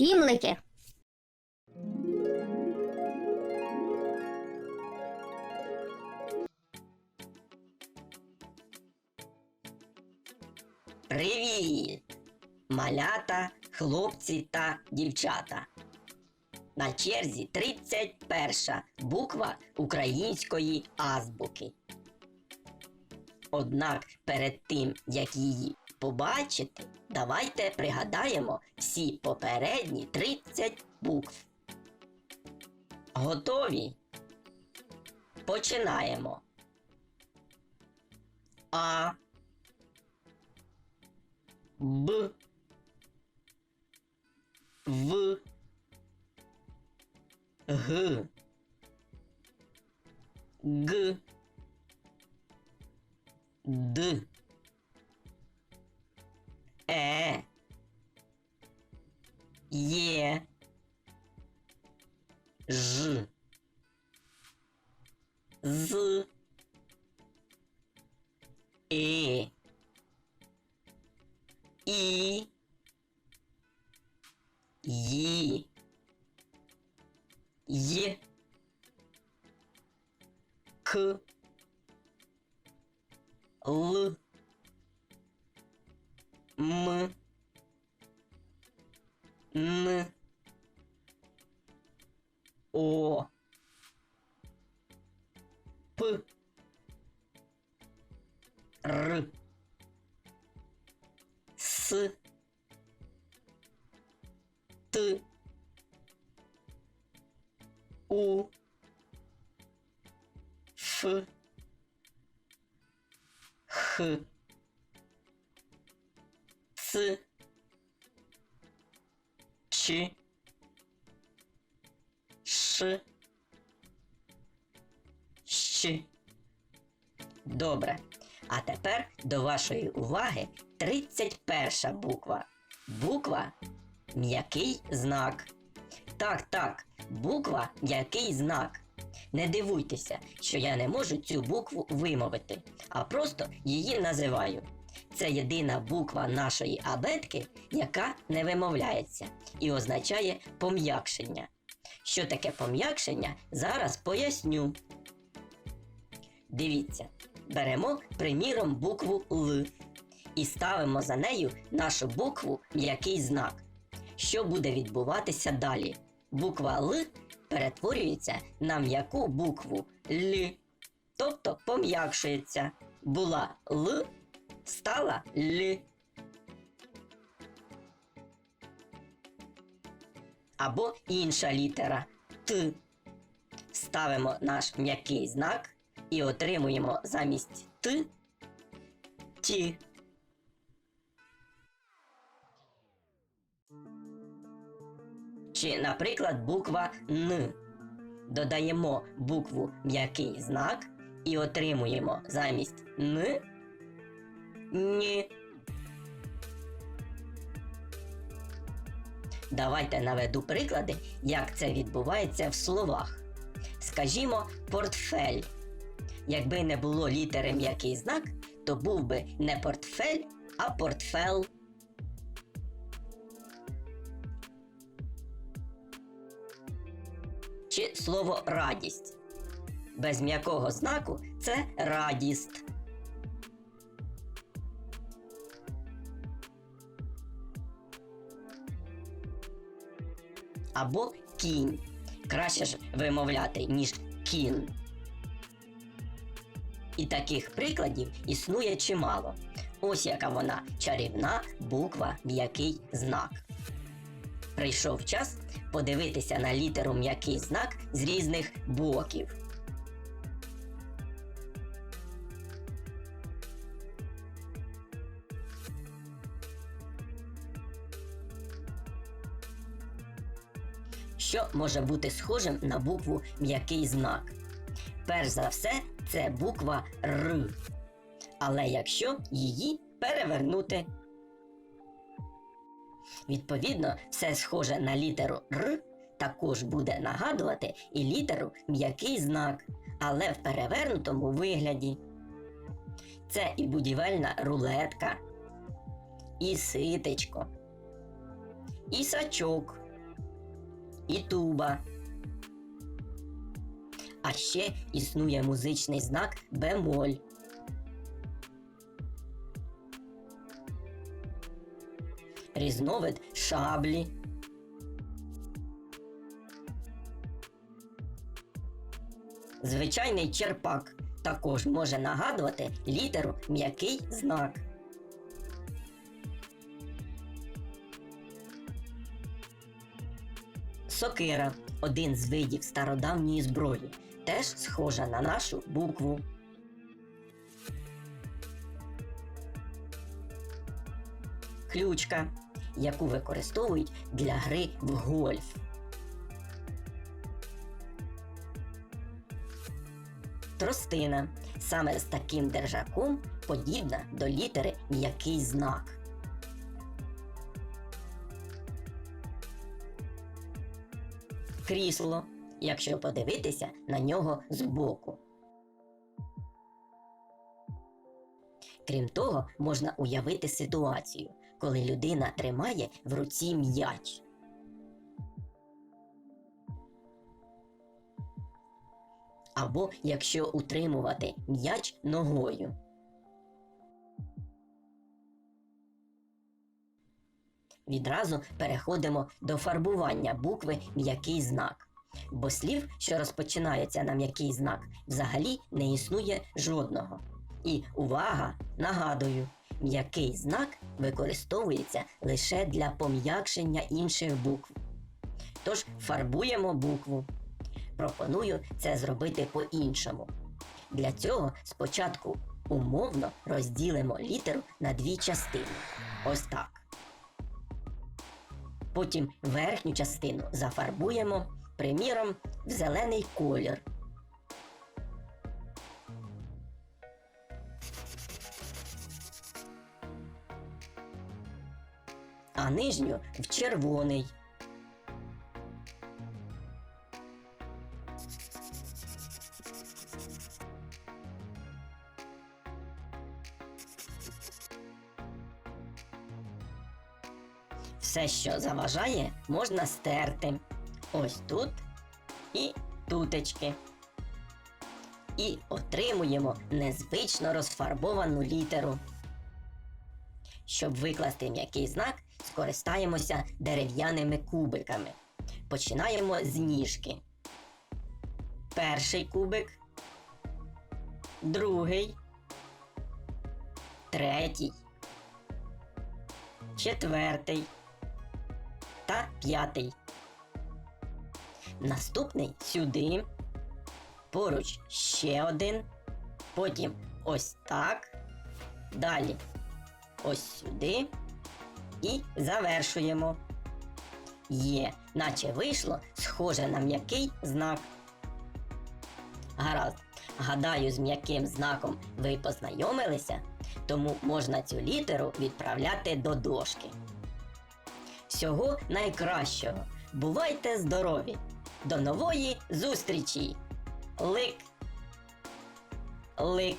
Сімлики. Привіт! Малята, хлопці та дівчата. На черзі 31 буква української азбуки. Однак перед тим, як її побачити, давайте пригадаємо всі попередні 30 букв. Готові? Починаємо. А Б В Г Г Д Е. Є. Ж. З. Е І. Ї. Є. К. Л М. Н. О. П. Р. С. Т. У. Ф. Х Ц Ч Ш Щ Добре. А тепер до вашої уваги 31 буква. Буква м'який знак. Так, так, буква м'який знак. Не дивуйтеся, що я не можу цю букву вимовити, а просто її називаю. Це єдина буква нашої абетки, яка не вимовляється і означає пом'якшення. Що таке пом'якшення, зараз поясню. Дивіться, беремо, приміром, букву Л і ставимо за нею нашу букву м'який знак. Що буде відбуватися далі? Буква Л перетворюється на м'яку букву Л, тобто пом'якшується. Була Л, стала Л. Або інша літера Т. Ставимо наш м'який знак і отримуємо замість Т Ті. Чи, наприклад, буква Н. Додаємо букву м'який знак і отримуємо замість Н Ні. Давайте наведу приклади, як це відбувається в словах. Скажімо, портфель. Якби не було літери м'який знак, то був би не портфель, а портфел. Чи слово радість. Без м'якого знаку це радість. Або кінь. Краще ж вимовляти, ніж кін. І таких прикладів існує чимало. Ось яка вона чарівна буква м'який знак. Прийшов час подивитися на літеру м'який знак з різних боків. Що може бути схожим на букву м'який знак? Перш за все, це буква Р. Але якщо її перевернути. Відповідно, все схоже на літеру Р також буде нагадувати і літеру м'який знак, але в перевернутому вигляді. Це і будівельна рулетка, і ситечко, і сачок, і туба. А ще існує музичний знак бемоль. Різновид шаблі. Звичайний черпак також може нагадувати літеру м'який знак. Сокира один з видів стародавньої зброї, теж схожа на нашу букву. Ключка, яку використовують для гри в гольф. Тростина. Саме з таким держаком подібна до літери м'який знак. Крісло, якщо подивитися на нього збоку. Крім того, можна уявити ситуацію, коли людина тримає в руці м'яч. Або якщо утримувати м'яч ногою. Відразу переходимо до фарбування букви м'який знак. Бо слів, що розпочинаються на м'який знак, взагалі не існує жодного. І увага! Нагадую, м'який знак використовується лише для пом'якшення інших букв. Тож фарбуємо букву. Пропоную це зробити по-іншому. Для цього спочатку умовно розділимо літеру на дві частини. Ось так. Потім верхню частину зафарбуємо, приміром, в зелений колір. А нижню в червоний. Все, що заважає, можна стерти. Ось тут і тутечки. І отримуємо незвично розфарбовану літеру. Щоб викласти м'який знак, скористаємося дерев'яними кубиками. Починаємо з ніжки. Перший кубик, другий, третій, четвертий та п'ятий. Наступний сюди. Поруч ще один. Потім ось так. Далі ось сюди. І завершуємо. Є, наче вийшло схоже на м'який знак. Гаразд. Гадаю, з м'яким знаком ви познайомилися, тому можна цю літеру відправляти до дошки. Всього найкращого. Бувайте здорові! До нової зустрічі! Лик! Лик!